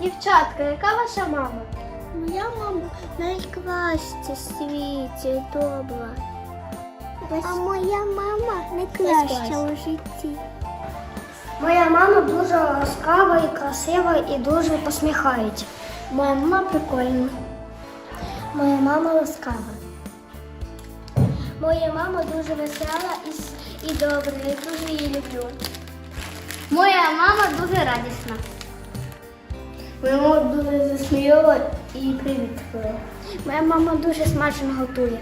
Дівчатка, яка ваша мама? Моя мама найкраща в світі, добра. А моя мама найкраща у житті. Моя мама дуже ласкава і красива і дуже посміхається. Моя мама прикольна. Моя мама ласкава. Моя мама дуже весела і, і добра, я дуже її люблю. Моя мама дуже радісна. Моя мама дуже засміяла і привітна. Моя мама дуже смачно готує.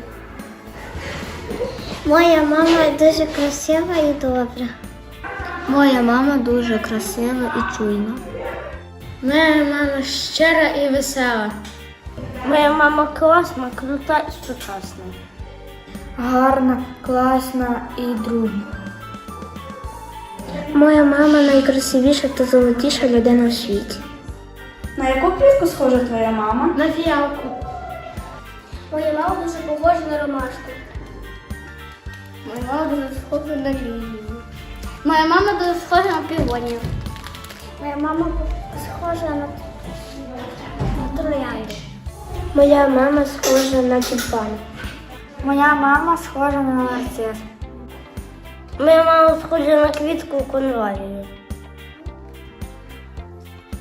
Моя мама дуже красива і добра. Моя мама дуже красива і чуйна. Моя мама щира і весела. Моя мама класна, крута і сучасна. Гарна, класна і дружна. Моя мама найкрасивіша та золотіша людина в світі. На яку квітку схожа твоя мама? На фіалку. Моя мама дуже похожа на ромашку. Моя мама дуже схожа на лілію. Моя мама дуже схожа на півонію. Моя мама схожа на, на троянду. Моя мама схожа на тюльпан. Моя мама схожа на нарцис. Моя мама схожа на квітку конвалію.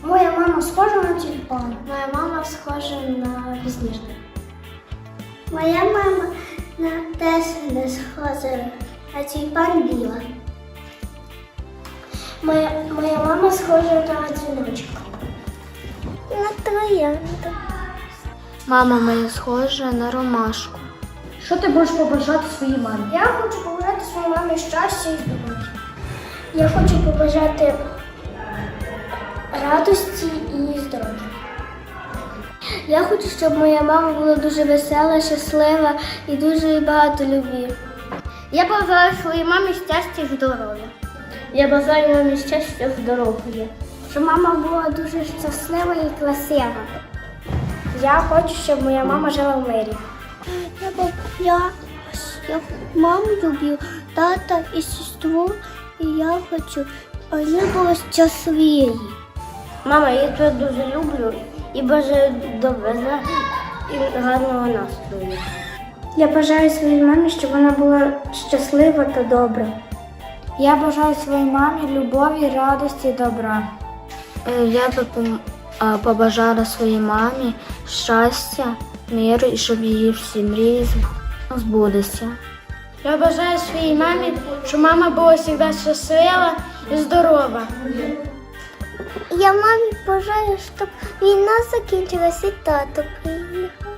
Моя мама схожа на тюльпан. Моя мама схожа на пісніжник. Моя мама на теж не схожа, а тюльпан біла. Моя, моя мама схожа на дзвіночок. На троянду. Мама моя схожа на ромашку. Що ти будеш побажати своїй мамі? Я хочу побажати своїй мамі щастя і здоров'я. Я хочу побажати радості і здоров'я. Я хочу, щоб моя мама була дуже весела, щаслива і дуже багато любві. Я бажаю своїй мамі щастя і здоров'я. Я бажаю мамі щастя і здоров'я. Щоб мама була дуже щаслива і красива. Я хочу, щоб моя мама жила в мирі. Я, я, я маму люблю, тата і сестру, і я хочу, щоб вони були щасливі. Мама, я тебе дуже люблю і бажаю добра і гарного настрою. Я бажаю своїй мамі, щоб вона була щаслива та добра. Я бажаю своїй мамі любові, радості і добра. Е, Я би побажала своїй мамі щастя, миру і щоб її всі мрії збулися. Я бажаю своїй мамі, щоб мама була завжди щаслива і здорова. Я мамі бажаю, щоб війна закінчилась і тато приїхав.